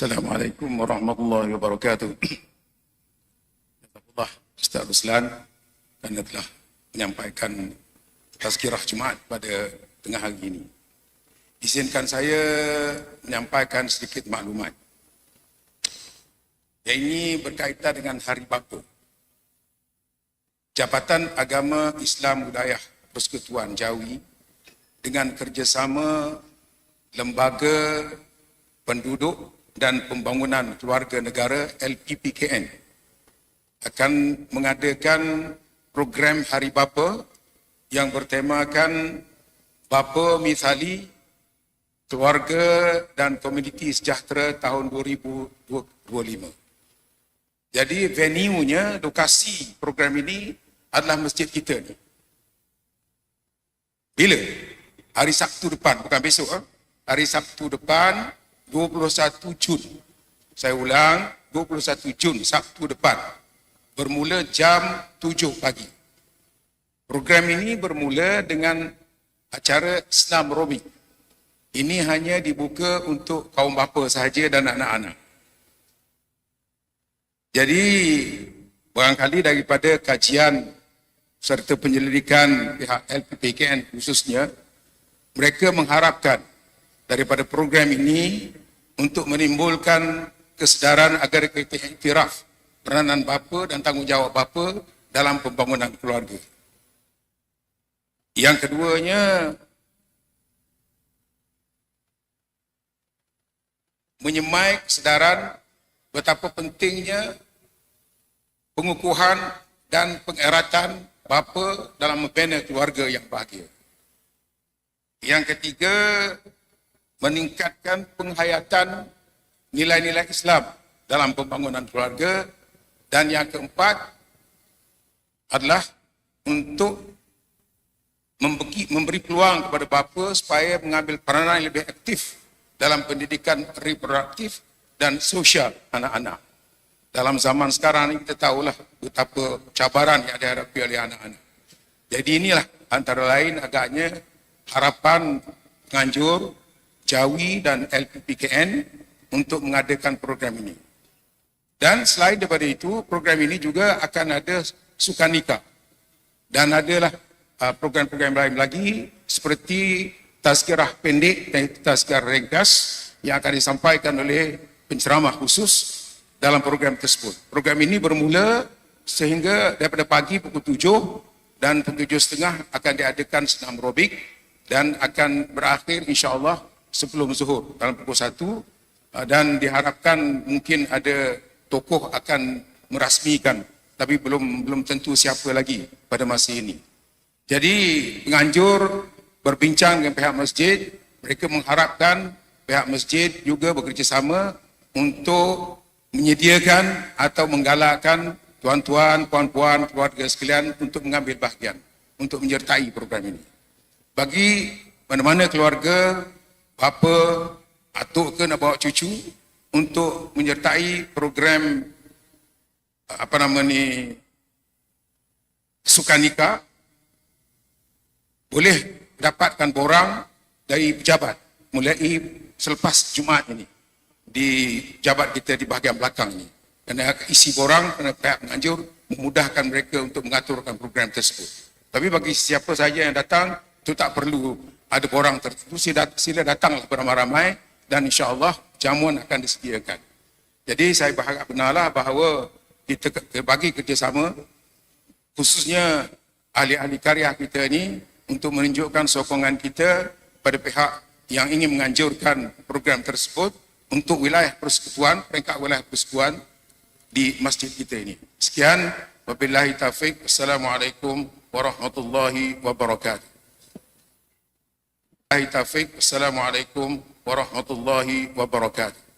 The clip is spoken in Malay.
Assalamualaikum warahmatullahi wabarakatuh. Allah Ustaz Ruslan kerana telah menyampaikan tazkirah Jumaat pada tengah hari ini. Izinkan saya menyampaikan sedikit maklumat. Yang ini berkaitan dengan Hari Bapa. Jabatan Agama Islam Budaya Persekutuan Jawi dengan kerjasama Lembaga Penduduk dan Pembangunan Keluarga Negara LPPKN akan mengadakan program Hari Bapa yang bertemakan Bapa Misali Keluarga dan Komuniti Sejahtera tahun 2025. Jadi venue-nya, lokasi program ini adalah masjid kita ni. Bila? Hari Sabtu depan, bukan besok. Eh? Hari Sabtu depan, 21 Jun. Saya ulang, 21 Jun, Sabtu depan. Bermula jam 7 pagi. Program ini bermula dengan acara Islam Romi. Ini hanya dibuka untuk kaum bapa sahaja dan anak-anak. Jadi, barangkali daripada kajian serta penyelidikan pihak LPPKN khususnya, mereka mengharapkan daripada program ini untuk menimbulkan kesedaran agar kita iktiraf peranan bapa dan tanggungjawab bapa dalam pembangunan keluarga. Yang keduanya, menyemai kesedaran betapa pentingnya pengukuhan dan pengeratan bapa dalam membina keluarga yang bahagia. Yang ketiga, meningkatkan penghayatan nilai-nilai Islam dalam pembangunan keluarga dan yang keempat adalah untuk memberi, memberi peluang kepada bapa supaya mengambil peranan yang lebih aktif dalam pendidikan reproduktif dan sosial anak-anak. Dalam zaman sekarang ini kita tahulah betapa cabaran yang dihadapi oleh anak-anak. Jadi inilah antara lain agaknya harapan penganjur Jawi dan LPPKN untuk mengadakan program ini. Dan selain daripada itu, program ini juga akan ada sukan nikah. Dan adalah uh, program-program lain lagi seperti tazkirah pendek dan tazkirah ringkas yang akan disampaikan oleh penceramah khusus dalam program tersebut. Program ini bermula sehingga daripada pagi pukul tujuh dan pukul tujuh setengah akan diadakan senam robik dan akan berakhir insyaAllah sebelum zuhur dalam pukul satu ah, dan diharapkan mungkin ada tokoh akan merasmikan tapi belum belum tentu siapa lagi pada masa ini. Jadi penganjur berbincang dengan pihak masjid, mereka mengharapkan pihak masjid juga bekerjasama untuk menyediakan atau menggalakkan tuan-tuan, puan-puan, keluarga sekalian untuk mengambil bahagian, untuk menyertai program ini. Bagi mana-mana keluarga, bapa, atuk ke nak bawa cucu untuk menyertai program apa nama ni sukanika boleh dapatkan borang dari pejabat mulai selepas Jumaat ini di jabat kita di bahagian belakang ini. Kerana isi borang, kerana pihak menganjur memudahkan mereka untuk mengaturkan program tersebut. Tapi bagi siapa saja yang datang, itu tak perlu ada borang tertentu. Sila datanglah beramai-ramai dan insya Allah jamuan akan disediakan. Jadi saya berharap benarlah bahawa kita bagi kerjasama khususnya ahli-ahli karya kita ini untuk menunjukkan sokongan kita pada pihak yang ingin menganjurkan program tersebut untuk wilayah persekutuan, peringkat wilayah persekutuan di masjid kita ini. Sekian, wabillahi taufiq. Assalamualaikum warahmatullahi wabarakatuh. Wabillahi taufiq. Assalamualaikum warahmatullahi wabarakatuh.